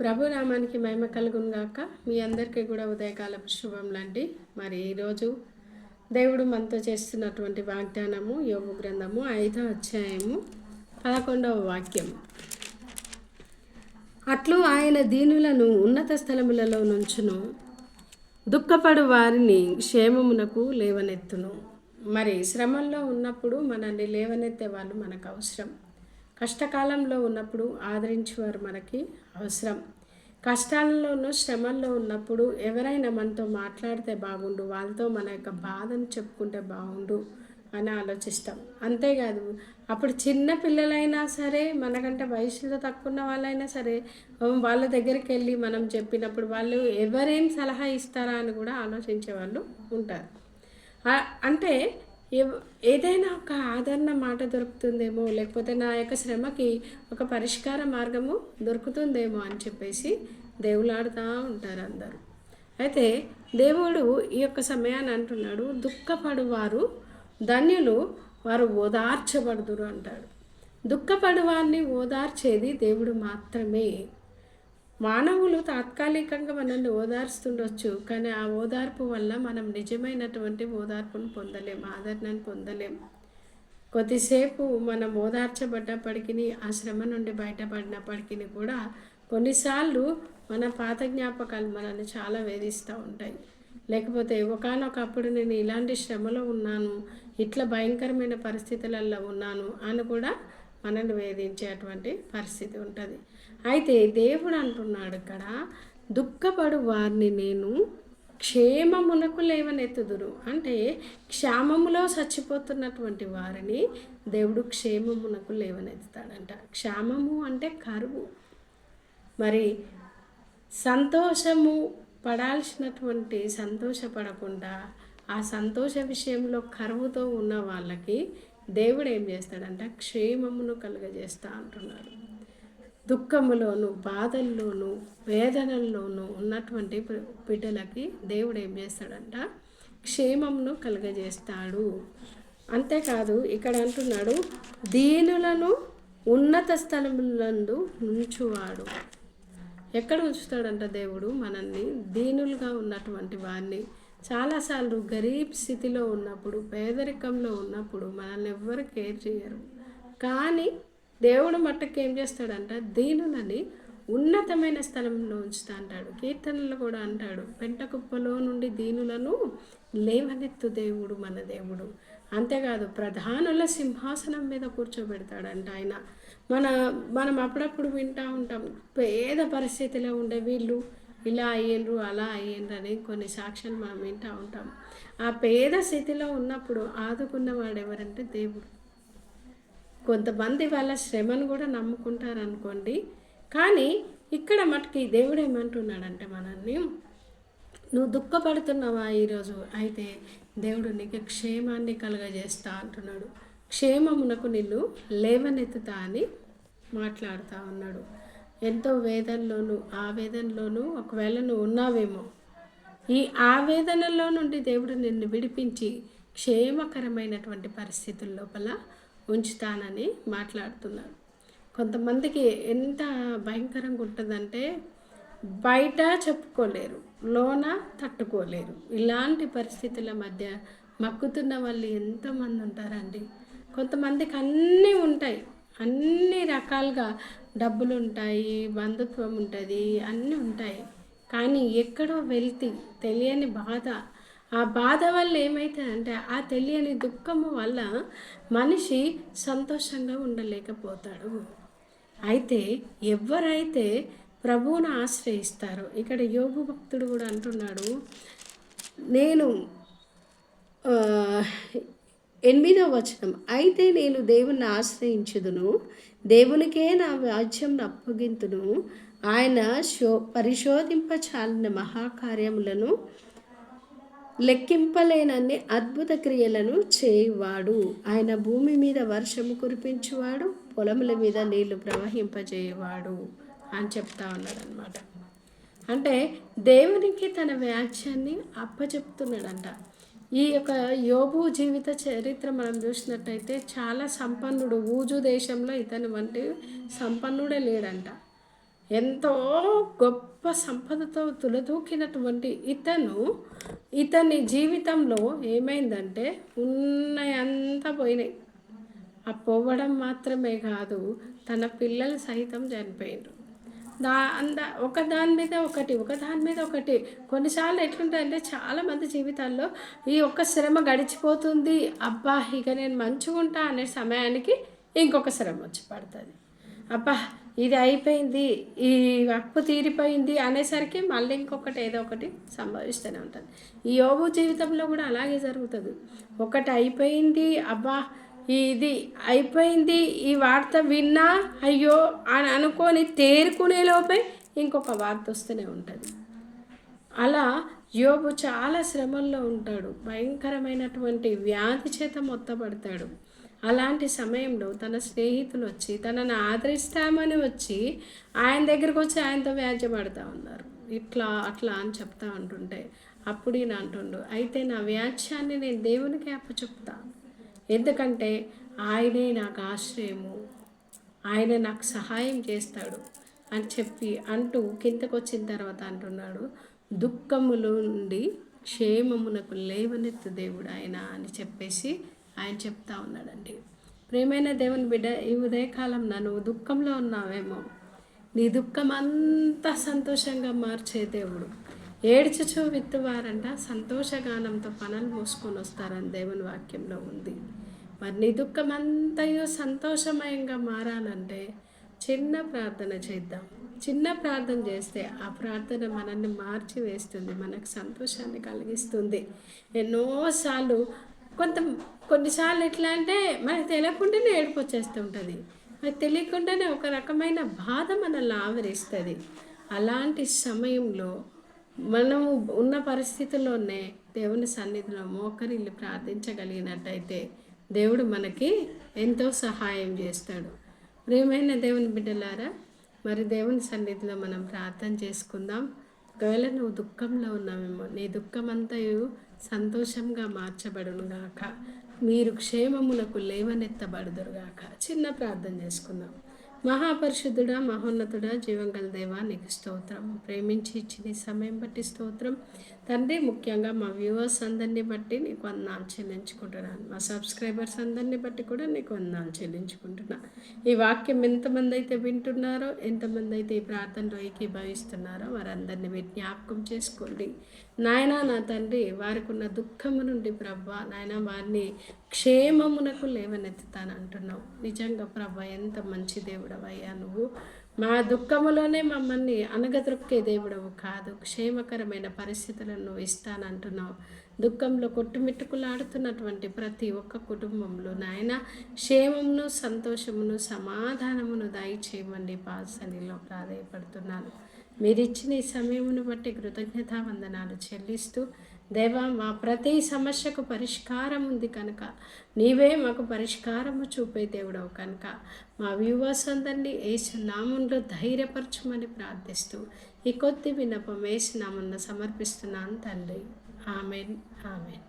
ప్రభునామానికి మహిమ కలుగునుగాక. మీ అందరికీ కూడా ఉదయకాలపు శుభం లాంటి మరి ఈరోజు దేవుడు మనతో చేస్తున్నటువంటి వాగ్దానము యోగు గ్రంథము ఐదో అధ్యాయము పదకొండవ వాక్యం అట్లు ఆయన దీనులను ఉన్నత స్థలములలో నుంచును. దుఃఖపడు వారిని క్షేమమునకు లేవనెత్తును. మరి శ్రమంలో ఉన్నప్పుడు మనల్ని లేవనెత్తే వాళ్ళు మనకు అవసరం. కష్టకాలంలో ఉన్నప్పుడు ఆదరించేవారు మనకి అవసరం. కష్టాలలోనూ శ్రమల్లో ఉన్నప్పుడు ఎవరైనా మనతో మాట్లాడితే బాగుండు వాళ్ళతో మన యొక్క బాధను చెప్పుకుంటే బాగుండు అని ఆలోచిస్తాం. అంతేకాదు అప్పుడు చిన్న పిల్లలైనా సరే మనకంటే వయసులో తక్కువ ఉన్న వాళ్ళైనా సరే వాళ్ళ దగ్గరికి వెళ్ళి మనం చెప్పినప్పుడు వాళ్ళు ఎవరేం సలహా ఇస్తారా అని కూడా ఆలోచించే వాళ్ళు ఉంటారు అంటే ఏదైనా ఒక ఆదరణ మాట దొరుకుతుందేమో లేకపోతే నా యొక్క శ్రమకి ఒక పరిష్కార మార్గము దొరుకుతుందేమో అని చెప్పేసి దేవులాడుతూ ఉంటారు అందరూ. అయితే దేవుడు ఈ యొక్క సమయాన్ని అంటున్నాడు దుఃఖపడువారు ధన్యులు వారు ఓదార్చబడుదురు అంటాడు. దుఃఖపడువారిని ఓదార్చేది దేవుడు మాత్రమే. మానవులు తాత్కాలికంగా మనల్ని ఓదార్స్తుండొచ్చు కానీ ఆ ఓదార్పు వల్ల మనం నిజమైనటువంటి ఓదార్పును పొందలేం ఆదరణను పొందలేం. కొద్దిసేపు మనం ఓదార్చబడ్డప్పటికీ ఆ శ్రమ నుండి బయటపడినప్పటికీ కూడా కొన్నిసార్లు మన పాత జ్ఞాపకాలు మనల్ని చాలా వేధిస్తూ ఉంటాయి. లేకపోతే ఒకనొకప్పుడు నేను ఇలాంటి శ్రమలో ఉన్నాను ఇట్లా భయంకరమైన పరిస్థితులలో ఉన్నాను అని కూడా మనల్ని వేధించేటువంటి పరిస్థితి ఉంటుంది. అయితే దేవుడు అంటున్నాడు ఇక్కడ దుఃఖపడు వారిని నేను క్షేమమునకు లేవనెత్తుదురు. అంటే క్షామములో చచ్చిపోతున్నటువంటి వారిని దేవుడు క్షేమమునకు లేవనెత్తుతాడంట. క్షామము అంటే కరువు. మరి సంతోషము పడాల్సినటువంటి సంతోషపడకుండా ఆ సంతోష విషయంలో కరువుతో ఉన్న వాళ్ళకి దేవుడు ఏం చేస్తాడంట? క్షేమమును కలుగజేస్తా అంటున్నాడు. దుఃఖములోను బాధల్లోనూ వేదనల్లోనూ ఉన్నటువంటి బిడ్డలకి దేవుడు ఏం చేస్తాడంట? క్షేమమును కలుగజేస్తాడు. అంతేకాదు ఇక్కడ అంటున్నాడు దీనులను ఉన్నత స్థలములందు ఉంచువాడు. ఎక్కడ ఉంచుతాడంట దేవుడు మనల్ని? దీనులుగా ఉన్నటువంటి వారిని. చాలాసార్లు గరీబ్ స్థితిలో ఉన్నప్పుడు పేదరికంలో ఉన్నప్పుడు మనల్ని ఎవ్వరు కేర్ చేయరు. కానీ దేవుడు మట్టుకు ఏం చేస్తాడంట? దీనులని ఉన్నతమైన స్థలంలో ఉంచుతా అంటాడు. కీర్తనలు కూడా అంటాడు. పెంట కుప్పలో నుండి దీనులను లేవనెత్తు దేవుడు మన దేవుడు. అంతేకాదు ప్రధానుల సింహాసనం మీద కూర్చోబెడతాడంట ఆయన. మన మనం అప్పుడప్పుడు వింటూ ఉంటాం. పేద పరిస్థితిలో ఉండే వీళ్ళు ఇలా అయ్యిండ్రు అలా అయ్యిండ్రు అని కొన్ని సాక్ష్యాలు మనం వింటూ ఉంటాం. ఆ పేద స్థితిలో ఉన్నప్పుడు ఆదుకున్నవాడు ఎవరంటే దేవుడు. కొంతమంది వాళ్ళ శ్రమను కూడా నమ్ముకుంటారు అనుకోండి కానీ ఇక్కడ మటుకి దేవుడు ఏమంటున్నాడంటే మనల్ని నువ్వు దుఃఖపడుతున్నావా ఈరోజు? అయితే దేవుడు నీకు క్షేమాన్ని కలుగజేస్తా అంటున్నాడు. క్షేమమునకు నిన్ను లేవనెత్తుతా అని మాట్లాడుతూ ఉన్నాడు. ఎంతో వేదనలోను ఆవేదనలోను ఒకవేళ నువ్వు ఉన్నావేమో ఈ ఆవేదనలో నుండి దేవుడు నిన్ను విడిపించి క్షేమకరమైనటువంటి పరిస్థితుల లోపల ఉంచుతానని మాట్లాడుతున్నారు. కొంతమందికి ఎంత భయంకరంగా ఉంటుందంటే బయట చెప్పుకోలేరు లోన తట్టుకోలేరు. ఇలాంటి పరిస్థితుల మధ్య మక్కుతున్న వాళ్ళు ఎంతోమంది ఉంటారండి. కొంతమందికి అన్నీ ఉంటాయి. అన్ని రకాలుగా డబ్బులు ఉంటాయి బంధుత్వం ఉంటుంది అన్నీ ఉంటాయి. కానీ ఎక్కడో వెళ్తే తెలియని బాధ ఆ బాధ వల్ల ఏమవుతుందంటే ఆ తెలియని దుఃఖము వల్ల మనిషి సంతోషంగా ఉండలేకపోతాడు. అయితే ఎవరైతే ప్రభువును ఆశ్రయిస్తారో ఇక్కడ యోగు భక్తుడు కూడా అంటున్నాడు నేను ఎనిమిదో ఎనిమిదవ వచనం అయితే నేను దేవుణ్ణి ఆశ్రయించుదును దేవునికే నా వాజ్యంను అప్పగింతును ఆయన శో పరిశోధింపచాలిన మహాకార్యములను లెక్కింపలేనన్ని అద్భుత క్రియలను చేయువాడు. ఆయన భూమి మీద వర్షము కురిపించువాడు పొలముల మీద నీళ్ళు ప్రవహింపజేయవాడు అని చెప్తా ఉన్నాడనమాట అంటే దేవునికి తన వ్యాఖ్యాన్ని అప్పచెప్తున్నాడంట. ఈ యొక్క యోబు జీవిత చరిత్ర మనం చూసినట్టయితే చాలా సంపన్నుడు. ఊజు దేశంలో ఇతను వంటి సంపన్నుడే లేడంట. ఎంతో గొప్ప సంపదతో తులదూకినటువంటి ఇతను ఇతని జీవితంలో ఏమైందంటే ఉన్నాయంతా పోయినాయి. ఆ పోవడం మాత్రమే కాదు తన పిల్లలు సహితం చనిపోయిండ్రు. దా అంద ఒకదాని మీద ఒకటి ఒకదాని మీద ఒకటి. కొన్నిసార్లు ఎట్లుంటాయంటే చాలామంది జీవితాల్లో ఈ ఒక్క శ్రమ గడిచిపోతుంది అబ్బా ఇక నేను మంచిగుంటా అనే సమయానికి ఇంకొక శ్రమ వచ్చి పడుతుంది. అబ్బా ఇది అయిపోయింది ఈ అప్పు తీరిపోయింది అనేసరికి మళ్ళీ ఇంకొకటి ఏదో ఒకటి సంభవిస్తూనే ఉంటుంది. ఈ యోగు జీవితంలో కూడా అలాగే జరుగుతుంది. ఒకటి అయిపోయింది అబ్బా ఇది అయిపోయింది ఈ వార్త విన్నా అయ్యో అని అనుకొని తేరుకునే లోపే ఇంకొక వార్త వస్తూనే ఉంటుంది. అలా యోబు చాలా శ్రమల్లో ఉంటాడు. భయంకరమైనటువంటి వ్యాధి చేత మొత్తపడతాడు అలాంటి సమయంలో తన స్నేహితులు వచ్చి తనను ఆదరిస్తామని వచ్చి ఆయన దగ్గరకు వచ్చి ఆయనతో వ్యాజ్యపడతా ఉన్నారు. ఇట్లా అట్లా అని చెప్తా ఉంటుంటే అప్పుడు ఈయన అంటుండు అయితే నా వ్యాజ్యాన్ని నేను దేవునికి చెప్తా ఎందుకంటే ఆయనే నాకు ఆశ్రయము. ఆయన నాకు సహాయం చేస్తాడు అని చెప్పి అంటూ కిందకు వచ్చిన తర్వాత అంటున్నాడు దుఃఖములు నుండి క్షేమమునకు లేవనెత్తు దేవుడు ఆయన అని చెప్పేసి ఆయన చెప్తా ఉన్నాడండి. ప్రేమైన దేవుని బిడ్డ ఈ ఉదయకాలం నన్ను దుఃఖంలో ఉన్నావేమో. నీ దుఃఖం అంతా సంతోషంగా మార్చే దేవుడు. ఏడ్చుచు విత్తువారంట సంతోషగానంతో పనులు మోసుకొని వస్తారని దేవుని వాక్యంలో ఉంది. మరి నీ దుఃఖం అంతయో సంతోషమయంగా మారాలంటే చిన్న ప్రార్థన చేద్దాం. చిన్న ప్రార్థన చేస్తే ఆ ప్రార్థన మనల్ని మార్చి వేస్తుంది మనకు సంతోషాన్ని కలిగిస్తుంది. ఎన్నోసార్లు కొంత కొన్నిసార్లు ఎట్లా అంటే మనకు తెలియకుండానే ఏడుపు వచ్చేస్తుంటుంది మరి తెలియకుండానే ఒక రకమైన బాధ మనల్ని ఆవరిస్తుంది. అలాంటి సమయంలో మనము ఉన్న పరిస్థితుల్లోనే దేవుని సన్నిధిలో మోకరిల్లు ప్రార్థించగలిగినట్టయితే దేవుడు మనకి ఎంతో సహాయం చేస్తాడు. ప్రియమైన దేవుని బిడ్డలారా మరి దేవుని సన్నిధిలో మనం ప్రార్థన చేసుకుందాం. ఒకవేళ నువ్వు దుఃఖంలో ఉన్నావేమో నీ దుఃఖం అంతయు సంతోషంగా మార్చబడును గాక. మీరు క్షేమములకు లేవనెత్తబడుదురుగాక చిన్న ప్రార్థన చేసుకుందాం. మహాపరిశుద్ధుడా మహోన్నతుడా జీవంగల దేవా నీకు స్తోత్రం. ప్రేమించి ఇచ్చిన సమయం బట్టి స్తోత్రం. తండ్రి ముఖ్యంగా మా వ్యూవర్స్ అందరినీ బట్టి నీకు వందాలు చెల్లించుకుంటున్నాను. మా సబ్స్క్రైబర్స్ అందరినీ బట్టి కూడా నీకు వందాలు చెల్లించుకుంటున్నా. ఈ వాక్యం ఎంతమంది అయితే వింటున్నారో ఎంతమంది అయితే ఈ ప్రార్థనలో ఏకీభవిస్తున్నారో వారందరినీ మీరు జ్ఞాపకం చేసుకోండి. నాయన నా తండ్రి వారికి ఉన్న దుఃఖము నుండి ప్రభా నాయన వారిని క్షేమమునకు లేవనెత్తుతాను అంటున్నావు. నిజంగా ప్రభా ఎంత మంచి దేవుడవయ్యా నువ్వు. మా దుఃఖములోనే మమ్మల్ని అనగదొక్కే దేవుడవు కాదు. క్షేమకరమైన పరిస్థితులను నువ్వు ఇస్తానంటున్నావు. దుఃఖంలో కొట్టుమిట్టుకులాడుతున్నటువంటి ప్రతి ఒక్క కుటుంబంలో నాయన క్షేమమును సంతోషమును సమాధానమును దయచేయమండి పాసనిలో ప్రాధాయపడుతున్నాను. మీరిచ్చిన ఈ సమయమును బట్టి కృతజ్ఞతా వందనాలు చెల్లిస్తూ దేవా మా ప్రతి సమస్యకు పరిష్కారం ఉంది కనుక. నీవే మాకు పరిష్కారము చూపే దేవుడవు కనుక. మా వ్యూవర్స్ అందరినీ నామంలో ధైర్యపరచమని ప్రార్థిస్తూ ఈ కొద్ది విన్నపం ఏసునామన్న సమర్పిస్తున్నాను తండ్రి. ఆమెన్. ఆమెన్.